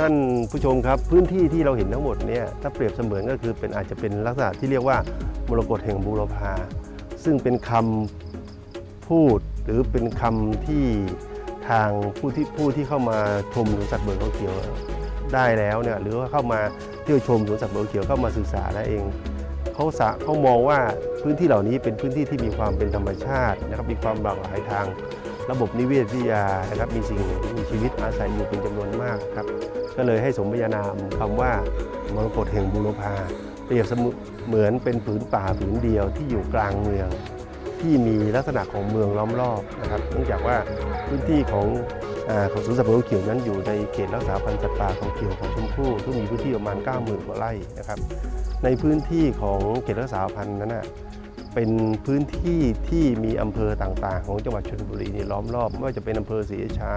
ท่านผู้ชมครับพื้นที่ที่เราเห็นทั้งหมดเนี่ยถ้าเปรียบเสมือนก็คือเป็นอาจจะเป็นลักษณะที่เรียกว่ามรกตแห่งบูรพาซึ่งเป็นคำพูดหรือเป็นคำที่ทางผู้ที่ผู้ที่เข้ามาชมสวนสัตว์เบิกเขาเขียวได้แล้วเนี่ยหรือว่าเข้ามาเที่ยวชมสวนสัตว์เบิกเขาเขียวเข้ามาศึกษาแล้เองเขาสะเขามองว่าพื้นที่เหล่านี้เป็นพื้นที่ที่มีความเป็นธรรมชาตินะครับมีความหลากหลายทาง ระบบนิเวศวิทยานะครับมีสิ่งมีชีวิตอาศัยอยู่เป็นจำนวนมากครับก็เลยให้สมญานามคำว่ามรกตแห่งบูรพาเปรียบเสมือนเหมือนเป็นผืนป่าผืนเดียวที่อยู่กลางเมือง ที่มีลักษณะของเมืองล้อมรอบนะครับเนื่องจากว่าพื้นที่ของอของสวนสัตว์เปิดเขาเขียวนั้นอยู่ในเขตรักษาพันธุ์สัตว์ป่าเขาเขียวของชมพู่ซึ่งมีพื้นที่ประมาณ 90,000กว่าไร่นะครับในพื้นที่ของเขตรักษาพันธุ์นั้นนะ เป็นพื้นที่ที่มีอำเภอต่างๆ ของจังหวัดชลบุรีนี่ล้อมรอบไม่ว่าจะเป็นอำเภอศรีราชา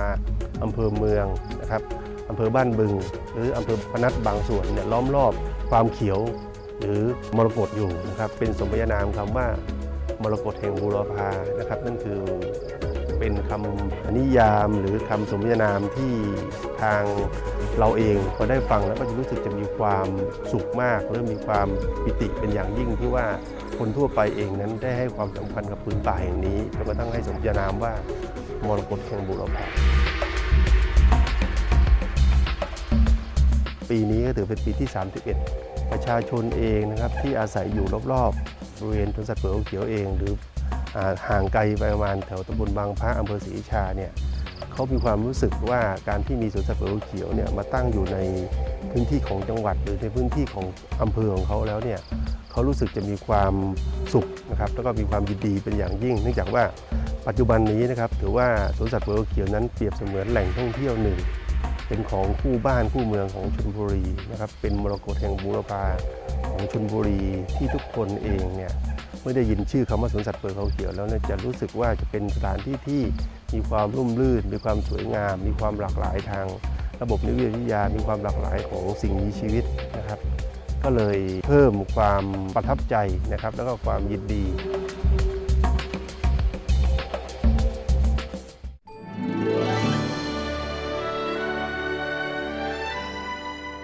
อำเภอเมืองนะครับอำเภอบ้านบึง หรืออำเภอพนัสบางส่วนเนี่ยล้อมรอบความเขียว หรือมรกตอยู่นะครับเป็นสมญานามคำว่ามรกตแห่งบูรพานะครับนั่นคือ เป็นคำนิยามหรือคำสมญานามที่ทางเราเองพอได้ฟังแล้วก็จะรู้สึกจะมีความสุขมากและมีความปิติเป็นอย่างยิ่งที่ว่าคนทั่วไปเองนั้นได้ให้ความสำคัญกับพื้นป่าแห่งนี้จนกระทั่งให้สมญานามว่ามรกตแห่งบูรพาปีนี้ก็ถือเป็นปีที่ 31 ประชาชนเองนะครับที่อาศัยอยู่รอบๆบริเวณสวนสัตว์เปิดเขาเขียวเองหรือ ห่างไกลไประมาณแถวตำบลบางพระอำเภอศรีราชาเนี่ยเขามีความรู้สึกว่าการที่มีสวนสัตว์เขาเขียวเนี่ยมาตั้งอยู่ในพื้นที่ของจังหวัด หรือในพื้นที่ของอำเภอของเขาแล้วเนี่ยเขารู้สึกจะมีความสุขนะครับแล้วก็มีความยินดีเป็นอย่างยิ่ง เนื่องจากว่าปัจจุบันนี้นะครับถือว่าสวนสัตว์เปิดเขาเขียวนั้นเปรียบเสมือนแหล่งท่องเที่ยวหนึ่งเป็นของคู่บ้านคู่เมืองของชลบุรีนะครับเป็นมรกตแห่งบูรพาของชลบุรีที่ทุกคนเองเนี่ย เมื่อได้ยินชื่อคำว่าสวนสัตว์เปิดเขาเขียวแล้วเนี่ยจะรู้สึกว่าจะเป็นสถานที่ที่มีความร่มรื่น มีความสวยงาม มีความหลากหลายทางระบบนิเวศวิทยา มีความหลากหลายของสิ่งมีชีวิตนะครับ ก็เลยเพิ่มความประทับใจนะครับ แล้วก็ความยินดี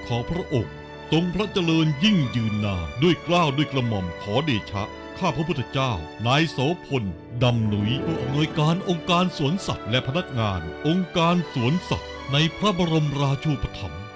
ขอพระองค์ทรงพระเจริญยิ่งยืนนานด้วยกล้าวด้วยกระหม่อมขอเดชะ ข้าพระพุทธเจ้า นายโสพล ดำหนุยผู้อำนวยการองค์การสวนสัตว์และพนักงาน องค์การสวนสัตว์ในพระบรมราชูปถัมภ์